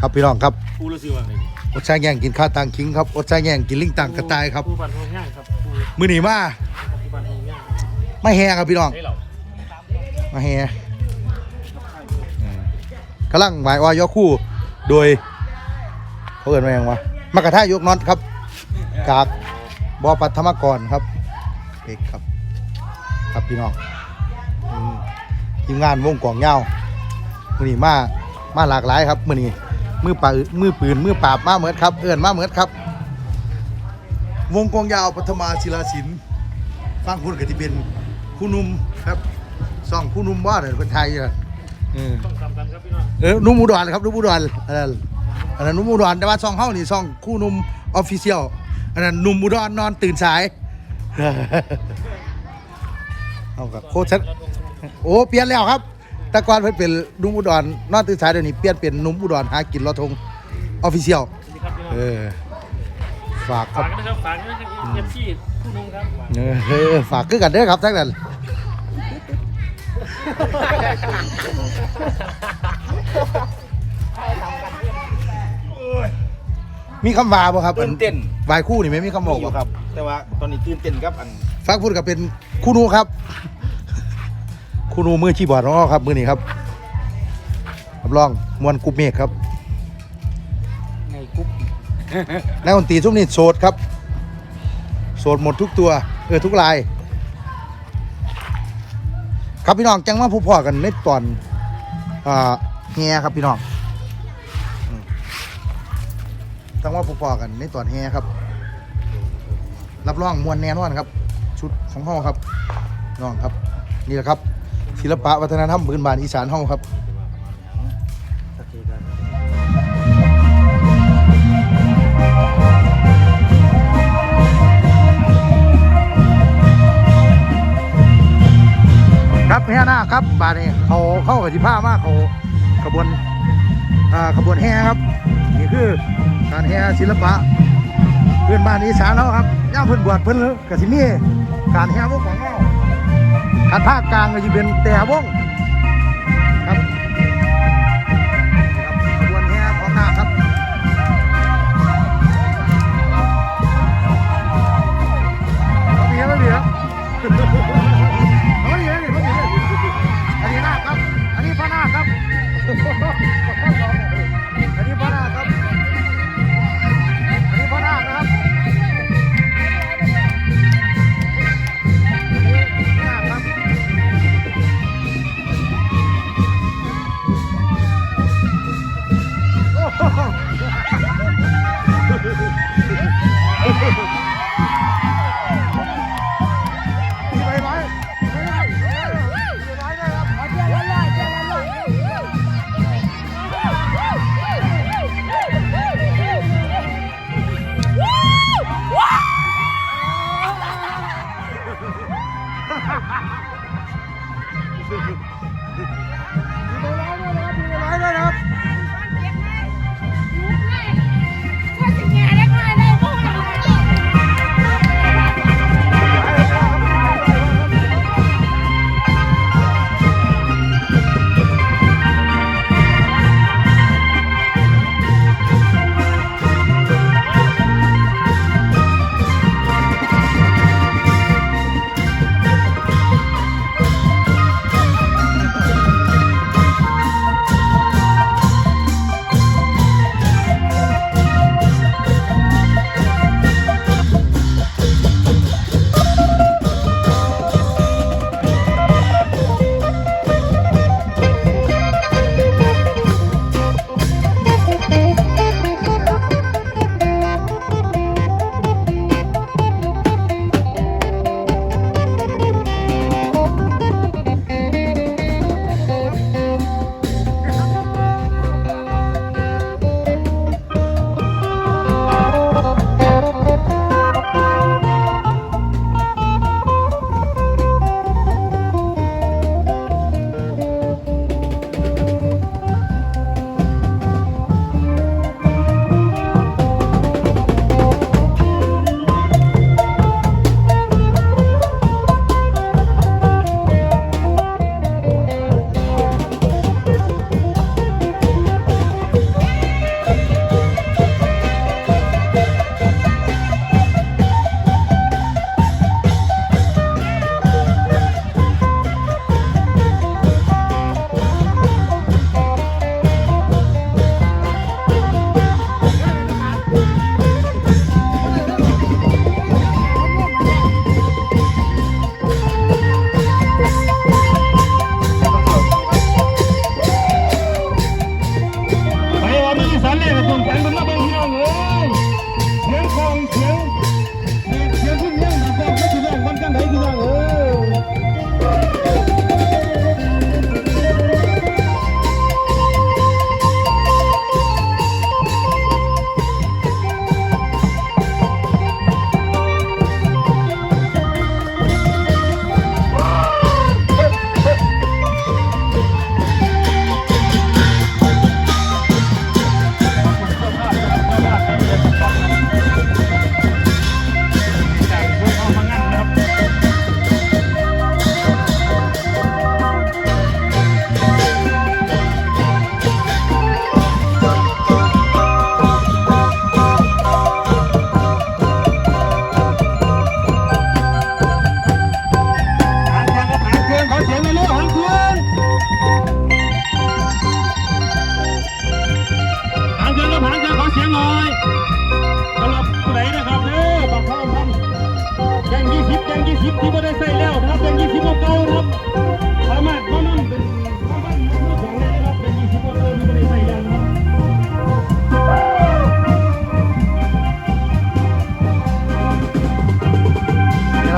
ครับพี่น้องครับปูรู้สึกว่าไงอดใจแย่งกินข้าวตังคิงครับอดใจแย่งกินลิงตังกระต่ายครับปูบันทองย่างครับปูมือหนีมาปูบันทองย่างไม่แฮครับพี่น้องได้เหรอมาแฮอืมกำลังหมายว่ายอคู่โดยเขาเอินมาอย่างวะมากระทายกน็อตครับกากบอปัทมกรครับเอกครับ ครับพี่น้องอืมทีมงานวงกล่องเงามือนี้มามาหลากหลายครับมือนี้ มือป่ามือปืนมือปราบมาเหมือนครับ เอินมาเหมือนครับ วงกองยาวปัทมาศิลาศิลป์ฟังคุณกติเป็นคู่หนุ่มครับซ่องคู่หนุ่มว่าเนี่ยคนไทยอะเออต้องทำกันครับพี่น้องเออนุ่มอุดรครับนุ่มอุดรอันนั้นอันนั้นนุ่มอุดรแต่ว่าซ่องเฮานี่ซ่องคู่หนุ่มออฟฟิเชียลอันนั้นหนุ่มอุดรนอนตื่นสายเอากับโคชชัดโอ้เปลี่ยนแล้วครับ แต่ก่อนเพิ่นเป็นหนุ่มอุดรนอนตื่นสายเดี๋ยวนี้เปลี่ยนเป็นหนุ่มอุดรหากินลอทงออฟฟิเชียลสวัสดีครับพี่น้องเออฝากคฝารับกกันนะครับฝากกันนะครับเอฟซีผู้นุ่งครับเออฝากคือกันเด้อครับทั้งนั้นมีคำว่าบ่ครับตื่นเต้น วายคู่นี่ไหมมีคำบอกมีอยู่บ่ครับ แต่ว่าตอนนี้ตื่นเต้นครับอัน ฟังพูดกับเป็นคู่นูครับ คู่นูมือชีบอร์ดของเราครับมือนี้ครับรับรองมวลกรุ๊ปเมฆครับในกรุ๊ปนักดนตรีทุกนี่โสดครับ โสดหมดทุกตัวเออทุกลาย ครับพี่น้องจังมาผู้พ่อกันในตอนอ่าแฮครับพี่น้องอืมจังว่าผู้พ่อกันในตอนแฮครับ รับรองมวลแน่นอนครับ ชุดของห้องครับน้องครับ นี่แหละครับ ศิลปะวัฒนธรรมพื้นบ้านอีสานห้องครับครับแห่หน้าครับบาดนี้เขาเข้ากับที่ผ้ามากเขาขบวนอ่าขบวนแห่ครับ นี่คือการแห่ศิลปะเพื่อนบ้านอีสานเราครับย่าเพิ่นบวชเพิ่นกสิมีการแห่พวงของ เราการภาคกลางก็จะเป็นแต่วง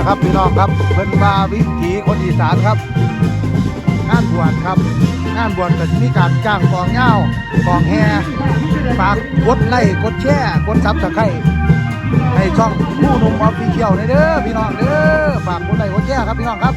นะครับพี่น้องครับเป็นบาวิถีคนอีสานครับ งานบวชครับ งานบวชก็จะมีการจ้างกองเหย้ากองแห่ฝากกดไลค์กดแชร์กดซับสไครต์ให้ช่องผู้นุ่มออฟฟิเชียลเด้อพี่น้องเด้อฝากกดไลค์กดแชร์ครับพี่น้องครับ